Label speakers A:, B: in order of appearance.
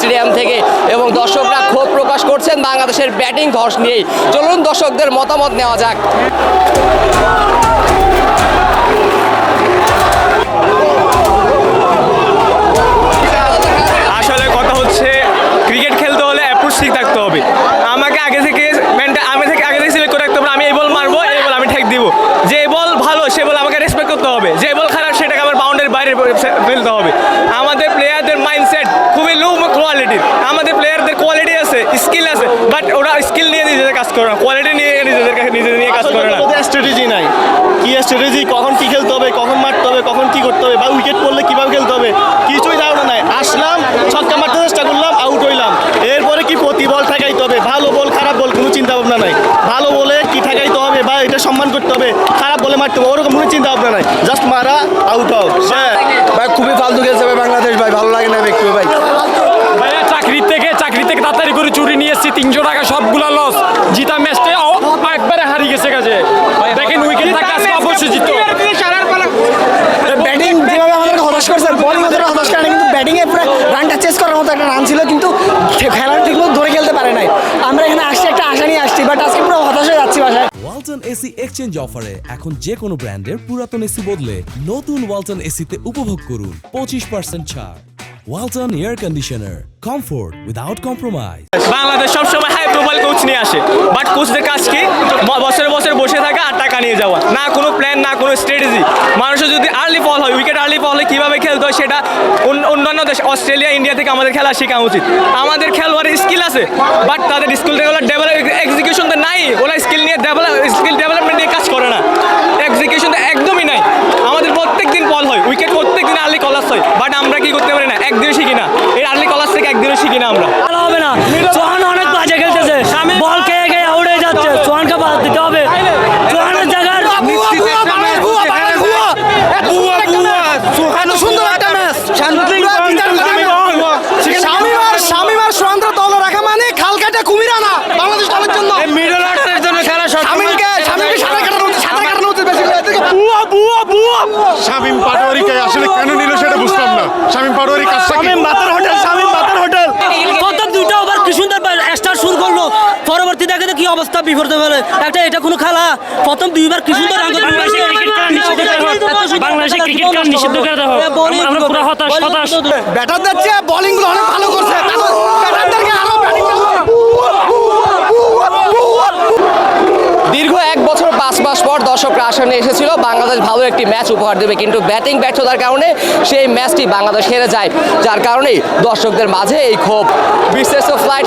A: Stadium থেকে এবং দর্শকরা ক্ষোভ প্রকাশ করছেন বাংলাদেশের ব্যাটিং ধস নিয়েই। চলুন দর্শকদের মতামত নেওয়া যাক।
B: আসলে কথা হচ্ছে ক্রিকেট খেলতে হলে ঠিক থাকতে হবে। আমাকে আগে থেকে আমি থেকে, আগে থেকে রাখতে হবে, আমি এই বল মারবো, এই বল আমি ঠেক দিব। যে বল ভালো, সে বল আমাকে রেসপেক্ট করতে হবে। যে বল খারাপ, সেটাকে আমার বাউন্ডারির বাইরে ফেলতে হবে। আমাদের প্লেয়ারদের মাইন্ডসেট খুবই লো কোয়ালিটির আমাদের প্লেয়ারদের কোয়ালিটি আছে স্কিল আছে বাট ওরা স্কিল নিয়ে নিজেদের কাজ করে না। কোয়ালিটি নিয়ে নিজেদের নিজেদের নিয়ে কাজ করে না।
C: স্ট্র্যাটেজি নাই। কি স্ট্র্যাটেজি কখন কি খেলতে হবে কখন মারতে হবে কখন কি করতে হবে বা উইকেট পড়লে কীভাবে খেলতে হবে কিছুই ধারণা নাই। আসলাম ছক্কা মারতে চেষ্টা করলাম আউট হইলাম। এরপরে কি প্রতি বল ঠেকাইতে হবে? ভালো বল খারাপ বল কোনো চিন্তা ভাবনা নাই। ভালো বলে কি ঠেকাইতে হবে বা এটা সম্মান করতে হবে খারাপ বলে মারতে হবে ওরকম কোনো চিন্তা ভাবনা নাই। জাস্ট মারা আউট আউট হ্যাঁ
D: ভাই খুবই ফালতু খেলছে ভাই বাংলাদেশ ভাই ভালো লাগে না ব্যক্তি ভাই।
E: এসেছি তিনশো টাকা সবগুলা লস জিতা ম্যাচটা একবারে হারিয়ে গেছে গেছে দেখেন উইকেট থাকে আজকে অবশ্যই জিতো
F: ব্যাটিং যেভাবে আমাদেরকে হতাশ করছে বলিং ওদের হতাশ করে কিন্তু ব্যাটিংয়ে পুরো রানটা চেস করার মতো একটা রান ছিল কিন্তু খেলার ঠিকমতো ধরে খেলতে পারে নাই। আমরা এখানে আসছি একটা আশা নিয়ে আসছি বাট আজকে পুরো হতাশ হয়ে যাচ্ছি বাসায়।
G: ওয়ালটন এসি এক্সচেঞ্জ অফারে এখন যে কোনো ব্র্যান্ডের পুরাতন এসি বদলে নতুন ওয়ালটন এসিতে উপভোগ করুন পঁচিশ পার্সেন্ট ছাড়। Walton air conditioner comfort without compromise
B: Bangladesh সবসময় হাই প্রোফাইল কোচ নিয়ে আসে। বাট কোচদের কাজ কি? বছরে বছরে বসে থাকা আর টাকা নিয়ে যাওয়া। না কোনো প্ল্যান না কোনো স্ট্র্যাটেজি মানুষের যদি আর্লি ফল হয় উইকেট আর্লি ফল হয়, কীভাবে খেলতে হয় সেটা অন্য- অন্যান্য দেশ অস্ট্রেলিয়া ইন্ডিয়া থেকে আমাদের খেলা শেখা উচিত। আমাদের খেলোয়াড়ের স্কিল আছে বাট তাদের স্কিল ডেভেলপ এক্সিকিউশন তো নাই। ওরা স্কিল নিয়ে ডেভেলপ স্কিল ডেভেলপমেন্ট নিয়ে কাজ করে না এক্সিকিউশন তো একদমই নাই আমাদের প্রত্যেক দিন বল হয় উইকেট প্রত্যেক দিন আর্লি কলাস হয় বাট আমরা কি করতে পারি না একদিনও শিখি না এই আর্লি কলাস থেকে একদিনও শিখি না আমরা?
H: ভালো হবে না। চোহান অনেক বাজে খেলতেছে। বল খেয়ে খেয়ে আউট হয়ে যাচ্ছে? চোহানকে বাদ দিতে হবে। চোহানের জায়গায়
F: এত সুন্দর একটা ম্যাচ শামিমার শামিমার সুরান্দ্র দল রাখা মানে খাল কাটা কুমির আনা বাংলাদেশ দলের জন্য।
B: মিডল অর্ডারের জন্য খেলা
F: শামিমকে শামিমকে সাঁতার কাটানো উচিত সাঁতার কাটানো উচিত বেশি করে। এদেরকে বুয়া বুয়া বুয়া
I: শামীম পাটোয়ারিকে আসলে কেন নিল সেটা বুঝলাম না। শামীম পাটোয়ারি কাজটা কি?
H: অবস্থা বিপরীত হলে একটা এটা কোনো খেলা? প্রথম দুইবার কি সুন্দর
F: ব্যাটারদের চেয়ে বোলিংগুলো অনেক ভালো করছে। ব্যাটারদেরকে আরও ব্যাটিং
A: দীর্ঘ এক বছর পাঁচ মাস পর দর্শকরা আসনে এসেছিল। বাংলাদেশ ভালো একটি ম্যাচ উপহার দেবে কিন্তু ব্যাটিং ব্যর্থতার কারণে সেই ম্যাচটি বাংলাদেশ হেরে যায়। যার কারণেই দর্শকদের মাঝে এই ক্ষোভ। বিশেষ ফ্লাইট